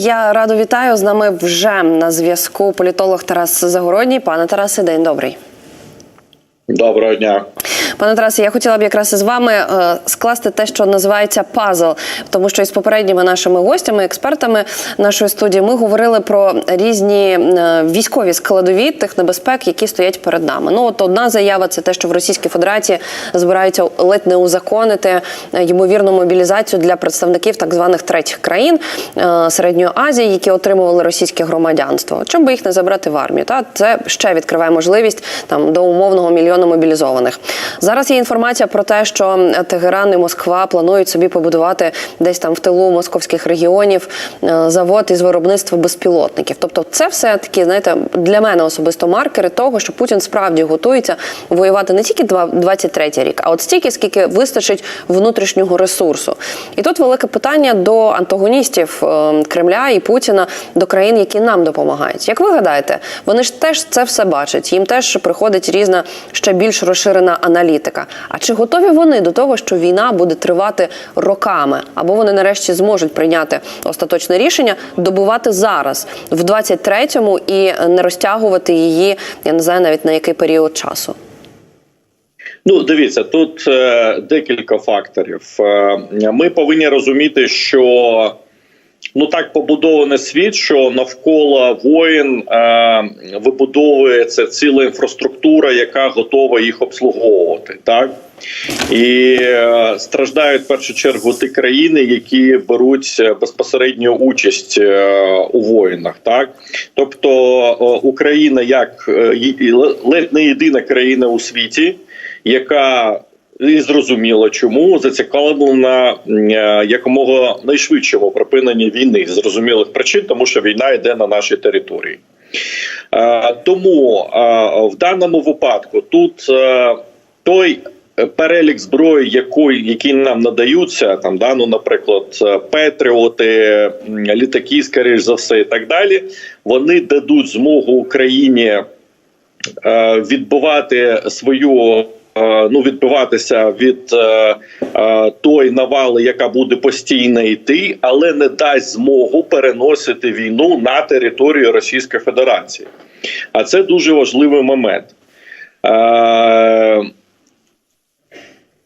Я радо вітаю з нами вже на зв'язку політолог Тарас Загородній. Пане Тарасе, день добрий. Доброго дня. Пане Тарасе, я хотіла б якраз із вами е, скласти те, що називається пазл, тому що із попередніми нашими гостями, експертами нашої студії, ми говорили про різні е, військові складові тих небезпек, які стоять перед нами. Ну, от одна заява це те, що в Російській Федерації збираються ледь не узаконити е, ймовірну мобілізацію для представників так званих третіх країн середньої Азії, які отримували російське громадянство. Чим би їх не забрати в армію? Та це ще відкриває можливість там до умовного мільйона мобілізованих. Зараз є інформація про те, що Тегеран і Москва планують собі побудувати десь там в тилу московських регіонів е, завод із виробництва безпілотників. Тобто, це все такі, знаєте, для мене особисто маркери того, що Путін справді готується воювати не тільки 23 рік, а от стільки, скільки вистачить внутрішнього ресурсу. І тут велике питання до антагоністів е, Кремля і Путіна, до країн, які нам допомагають. Як ви гадаєте, вони ж теж це все бачать. Їм теж приходить різна ще більш розширена аналітика. А чи готові вони до того, що війна буде тривати роками, або вони нарешті зможуть прийняти остаточне рішення добувати зараз, в 23-му і не розтягувати її, я не знаю навіть на який період часу? Ну, дивіться, тут е, декілька факторів. Е, ми повинні розуміти, що ну так побудований світ, що навколо воїн е, вибудовується ціла інфраструктура, яка готова їх обслуговувати. Так і е, страждають в першу чергу ті країни, які беруть е, безпосередню участь е, у воїнах. Так, тобто е, Україна, як е, ледь не єдина країна у світі, яка і зрозуміло, чому зацікавлена е, якомога найшвидшому припиненні війни з зрозумілих причин, тому що війна йде на нашій території. Е, Тому е, в даному випадку тут той перелік зброї, якої які нам надаються, там да, ну, наприклад, Петріоти, літаки, скоріш за все, і так далі, вони дадуть змогу Україні відбувати свою. Е, Ну, відбиватися від е, е, навали, яка буде постійно йти, але не дасть змогу переносити війну на територію Російської Федерації. А це дуже важливий момент.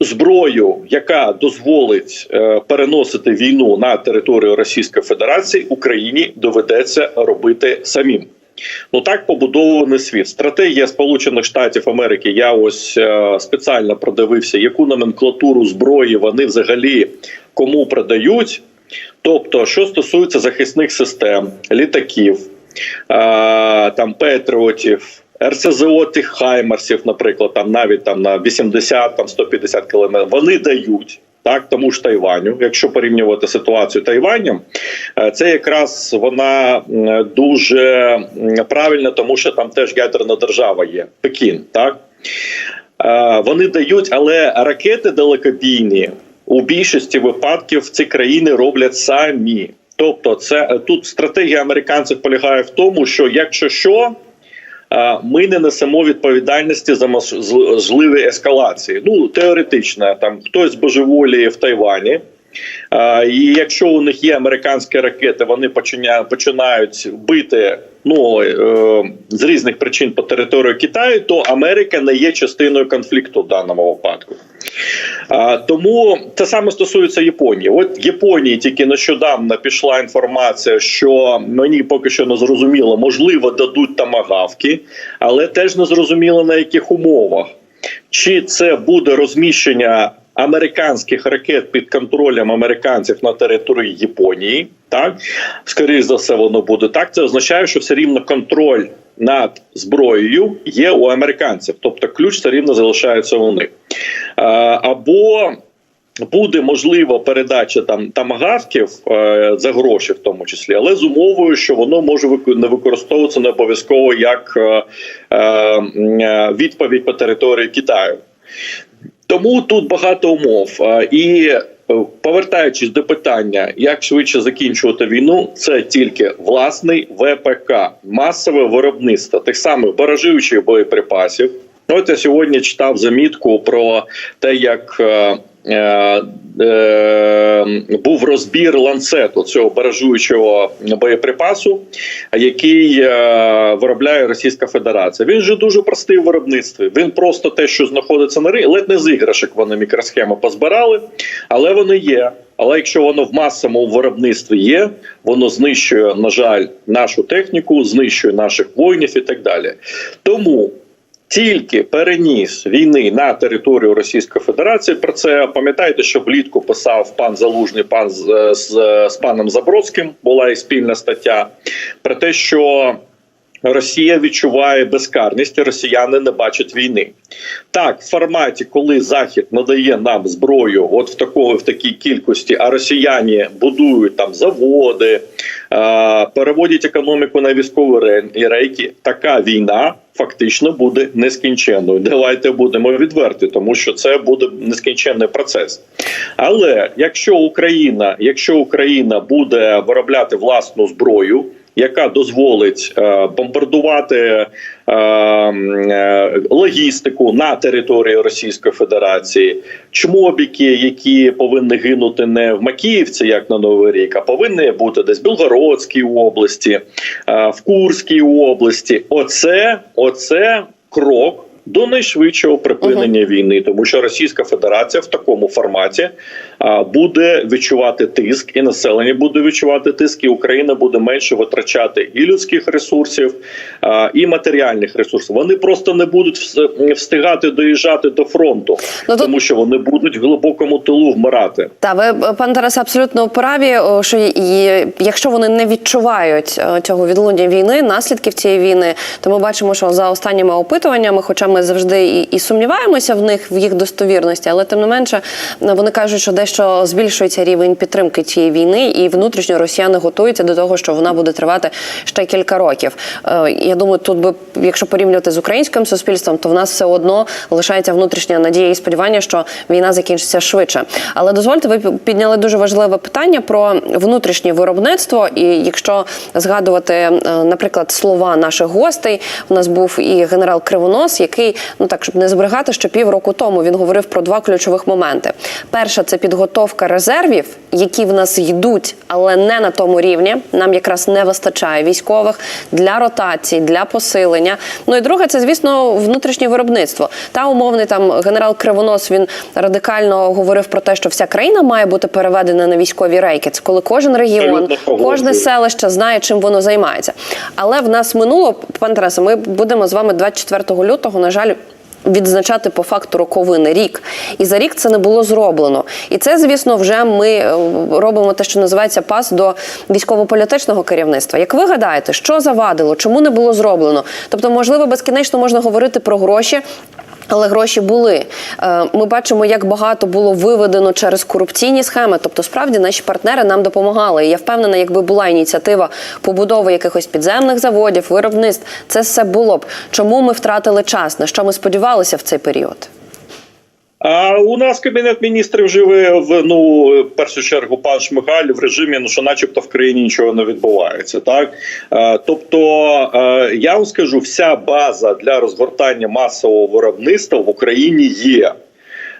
Зброю, яка дозволить е, переносити війну на територію Російської Федерації, Україні доведеться робити самим. Ну так побудований світ. Стратегія Сполучених Штатів Америки. Я ось е, спеціально продивився, яку номенклатуру зброї вони взагалі кому продають. Тобто, що стосується захисних систем, літаків, е, там Петріотів, РСЗО тих Хаймарсів, наприклад, там навіть там на 80 там 150 кілометрів, вони дають. Так, тому ж Тайваню, якщо порівнювати ситуацію Тайванем, е, це якраз вона дуже правильна, тому що там теж ядерна держава є Пекін. Так Е, вони дають, але ракети далекобійні у більшості випадків ці країни роблять самі. Тобто, це тут стратегія американців полягає в тому, що якщо що. Ми не несемо відповідальності за можливі ескалації. Ну теоретично, там хтось божеволіє в Тайвані, і якщо у них є американські ракети, вони починають бити ну е, з різних причин по території Китаю, то Америка не є частиною конфлікту в даному випадку. Тому це саме стосується Японії. От Японії тільки нещодавно пішла інформація, що мені поки що не зрозуміло, можливо, дадуть тамагавки, але теж не зрозуміло на яких умовах. Чи це буде розміщення американських ракет під контролем американців на території Японії? Так, скоріш за все, воно буде так. Це означає, що все рівно контроль над зброєю є у американців, тобто ключ все рівно залишається у них. Е, Або буде можливо передача там тамагавків е, за гроші, в тому числі, але з умовою, що воно може не використовуватися не обов'язково як е, е, відповідь по території Китаю. Тому тут багато умов. І е, повертаючись до питання, як швидше закінчувати війну, це тільки власний ВПК, масове виробництво тих самих баражуючих боєприпасів. От я сьогодні читав замітку про те, як е, був розбір ланцету цього баражуючого боєприпасу, який е, виробляє Російська Федерація. Він же дуже простий в виробництві. Він просто те, що знаходиться на ринку, ледь не з іграшок вони мікросхеми позбирали, але вони є. Але якщо воно в масовому виробництві є, воно знищує, на жаль, нашу техніку, знищує наших воїнів і так далі. Тому тільки переніс війни на територію Російської Федерації. Про це пам'ятаєте, що влітку писав пан Залужний, пан з, з, з паном Забродським була і спільна стаття про те, що Росія відчуває безкарність, росіяни не бачать війни. Так, в форматі, коли Захід надає нам зброю, от в такої в такій кількості, а росіяни будують там заводи, е, переводять економіку на військові рейки, така війна. Фактично буде нескінченною. Давайте будемо відверті, тому що це буде нескінченний процес. Але якщо Україна, якщо Україна буде виробляти власну зброю, яка дозволить е, бомбардувати е, е, логістику на території Російської Федерації, чмобіки, які повинні гинути не в Макіївці, як на Новий рік, а повинні бути десь в Білгородській області, в Курській області. Оце, оце крок. До найшвидшого припинення війни, тому що Російська Федерація в такому форматі а, буде відчувати тиск, і населення буде відчувати тиск, і Україна буде менше витрачати і людських ресурсів, а, і матеріальних ресурсів. Вони просто не будуть встигати доїжджати до фронту, Ну, тому що вони будуть в глибокому тилу вмирати. Та ви пан Тарас абсолютно праві, що і, і якщо вони не відчувають е, цього відлуння війни, наслідків цієї війни, то ми бачимо, що за останніми опитуваннями, хоча ми завжди і, і сумніваємося в них в їх достовірності, але тим не менше вони кажуть, що дещо збільшується рівень підтримки цієї війни, і внутрішньо росіяни готуються до того, що вона буде тривати ще кілька років. Е, Я думаю, тут би, якщо порівнювати з українським суспільством, то в нас все одно лишається внутрішня надія і сподівання, що війна закінчиться швидше. Але дозвольте, ви підняли дуже важливе питання про внутрішнє виробництво. І якщо згадувати, е, наприклад, слова наших гостей, у нас був і генерал Кривонос, який ну так щоб не збрехати, що півроку тому він говорив про два ключових моменти: перше це підготовка резервів, які в нас йдуть, але не на тому рівні. Нам якраз не вистачає військових для ротації, для посилення. Ну і друге, це звісно внутрішнє виробництво. Та умовний там генерал Кривонос він радикально говорив про те, що вся країна має бути переведена на військові рейки. Це коли кожен регіон, кожне селище знає, чим воно займається. Але в нас минуло, пан Тарасе, ми будемо з вами 24 лютого, на жаль. Відзначати по факту роковини рік, і за рік це не було зроблено. І це, звісно, вже ми е, робимо те, що називається пас до військово-політичного керівництва. Як ви гадаєте, що завадило, чому не було зроблено? Тобто, можливо, безкінечно можна говорити про гроші. Але гроші були. Е, Ми бачимо, як багато було виведено через корупційні схеми. Тобто, справді наші партнери нам допомагали. І я впевнена, якби була ініціатива побудови якихось підземних заводів, виробництв, це все було б. Чому ми втратили час? На що ми сподівалися в цей період? А у нас кабінет міністрів живе в ну в першу чергу пан Шмигаль в режимі, ну що, начебто, в країні нічого не відбувається. Так тобто я вам скажу, вся база для розгортання масового виробництва в Україні є.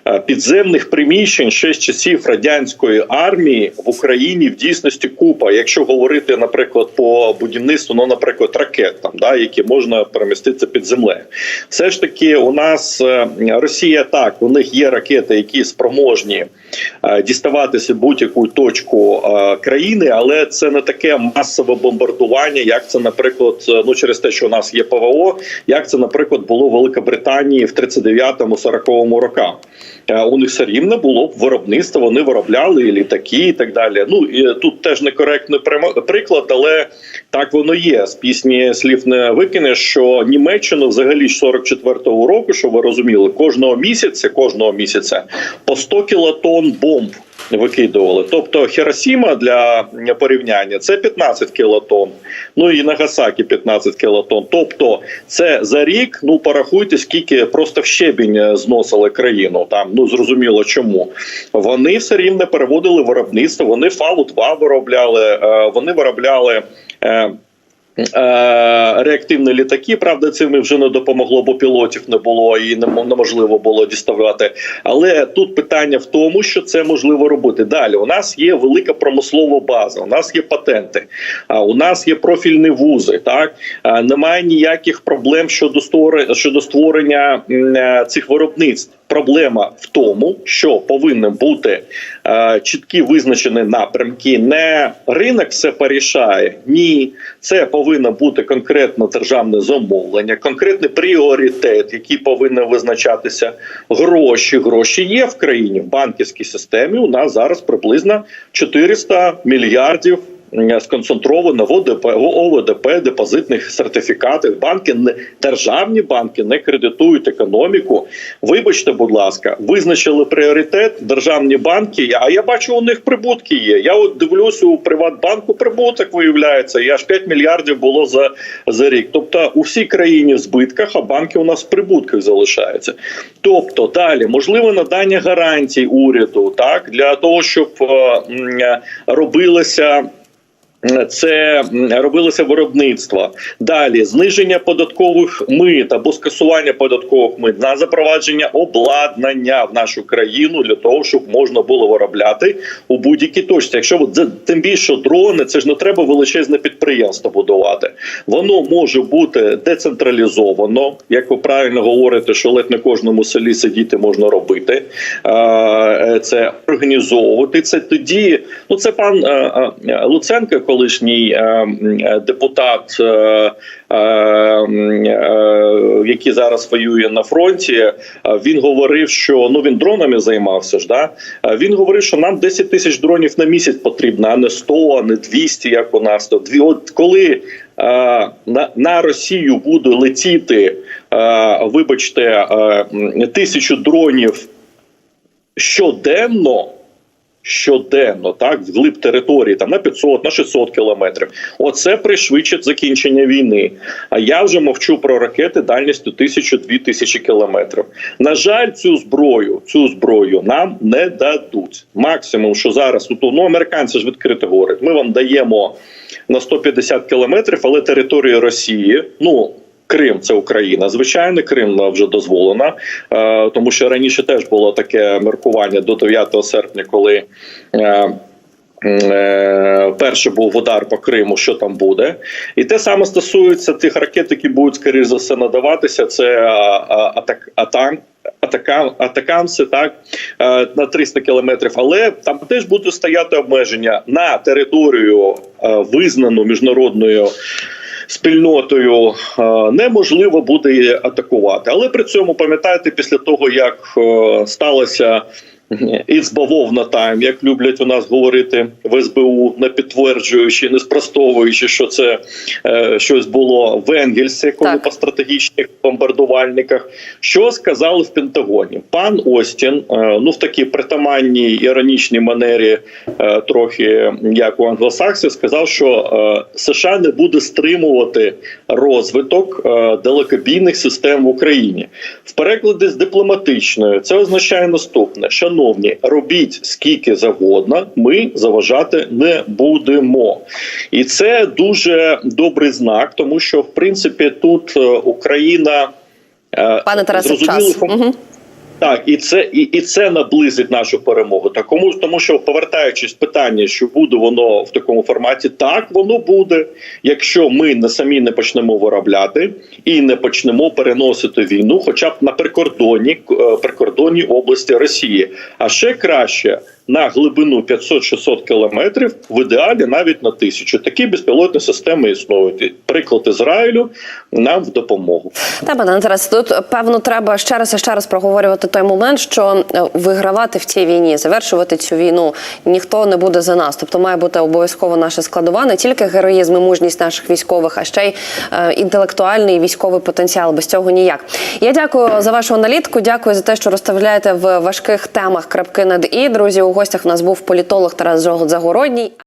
Е, Підземних приміщень ще з часів радянської армії в Україні в дійсності купа. Якщо говорити, наприклад, по будівництву, ну, наприклад, ракет, там да, які можна перемістити під землею, все ж таки, у нас е, Росія так, у них є ракети, які спроможні е, діставатися будь-яку точку країни, але це не таке масове бомбардування, як це, наприклад, ну через те, що у нас є ПВО, як це, наприклад, було в Великобританії в 39-40 роках. Е, У них все рівно було б виробництво, вони виробляли і літаки і так далі. Ну і тут теж некоректний приклад, але так воно є. З пісні слів не викинеш, що Німеччина взагалі з 44-го року, що ви розуміли, кожного місяця, кожного місяця по 100 кілотон бомб. Викидували, тобто Хіросіма для порівняння це 15 кілотон, ну і Нагасакі 15 кілотон. Тобто, це за рік. Ну порахуйте, скільки просто в щебінь зносили країну. Там ну зрозуміло, чому вони все рівно переводили виробництво. Вони фалу 2 виробляли, е, вони виробляли. е, Е, реактивні літаки. Правда, цим вже не допомогло, бо пілотів не було і нем- неможливо було діставати. Але тут питання в тому, що це можливо робити. Далі у нас є велика промислова база, у нас є патенти, а у нас є профільні вузи. Так немає ніяких проблем щодо створення щодо створення цих виробництв. Проблема в тому, що повинен бути е, чіткі визначені напрямки. Не ринок все порішає. Ні, це повинно бути конкретно державне замовлення, конкретний пріоритет, який повинен визначатися. Гроші. Гроші є в країні в банківській системі. У нас зараз приблизно 400 мільярдів. М, Сконцентровано в ОДП, ОВДП, депозитних сертифікатів. Банки не державні банки не кредитують економіку. Вибачте, будь ласка, визначили пріоритет державні банки. А я бачу, у них прибутки є. Я от дивлюся у Приватбанку прибуток виявляється. І аж 5 мільярдів було за, за рік. Тобто у всій країні в збитках, а банки у нас в прибутках залишаються. Тобто далі можливе надання гарантій уряду, так для того, щоб е, е, робилося. Це робилося виробництво. Далі зниження податкових мит або скасування податкових мит на запровадження обладнання в нашу країну для того, щоб можна було виробляти у будь-якій точці. Якщо тим більше дрони, це ж не треба величезне підприємство будувати. Воно може бути децентралізовано, як ви правильно говорите, що ледь на кожному селі сидіти можна робити. Е, Це організовувати. Це тоді, ну це пан е, е, Луценко, колишній е, е, депутат, е, який зараз воює на фронті. Він говорив, що ну він дронами займався ж. Да? Він говорив, що нам 10 тисяч дронів на місяць потрібно, а не 100, а не 200, як у нас. То дві от коли. На, на Росію буде летіти, вибачте, тисячу дронів щоденно. Щоденно, так, вглиб території, там на 500, на 600 кілометрів. Оце пришвидшить закінчення війни. А я вже мовчу про ракети дальністю 1000-2000 тисячі кілометрів. На жаль, цю зброю, цю зброю нам не дадуть. Максимум, що зараз ну, американці ж відкрито говорять, ми вам даємо на 150 кілометрів, але територію Росії, ну. Крим це Україна. Звичайно, Крим вже дозволена, е, тому що раніше теж було таке міркування до 9 серпня, коли. Е, е, Перший був удар по Криму, що там буде, і те саме стосується тих ракет, які будуть скоріш за все надаватися. Це атак, атак, атака, атакамси, так е, на 300 кілометрів. Але там теж будуть стояти обмеження на територію е, визнану міжнародною спільнотою е, неможливо буде атакувати. Але при цьому пам'ятаєте, після того як е, сталося. It's бавовна тайм, як люблять у нас говорити в СБУ, не підтверджуючи, не спростовуючи, що це е, щось було в Енгельсі, коли Так. по стратегічних бомбардувальниках. Що сказали в Пентагоні? Пан Остін, е, ну в такій притаманній іронічній манері, е, трохи як у англосаксів, сказав, що е, США не буде стримувати розвиток е, далекобійних систем в Україні. В перекладі з дипломатичною це означає наступне: шановні, робіть скільки завгодно, ми заважати не будемо. І це дуже добрий знак, тому що в принципі тут е, Україна. е, Пане Тарасе, зрозумілий час. Угу. Так, і це і, і це наблизить нашу перемогу. Такому тому, що повертаючись питання, що буде воно в такому форматі, так воно буде, якщо ми не самі не почнемо виробляти і не почнемо переносити війну, хоча б на прикордонні прикордонні прикордонній області Росії. А ще краще на глибину 500-600 кілометрів, в ідеалі навіть на тисячу. Такі безпілотні системи існують. Приклад Ізраїлю нам в допомогу. Та пане Тарас, тут певно треба ще раз і ще раз проговорювати той момент, що е, вигравати в цій війні, завершувати цю війну ніхто не буде за нас. Тобто має бути обов'язково наша складова не тільки героїзм і мужність наших військових, а ще й е, інтелектуальний військовий потенціал. Без цього ніяк. Я дякую за вашу аналітику. Дякую за те, що розставляєте в важких темах крапки над і. Друзі, у гостях у нас був політолог Тарас Загородній.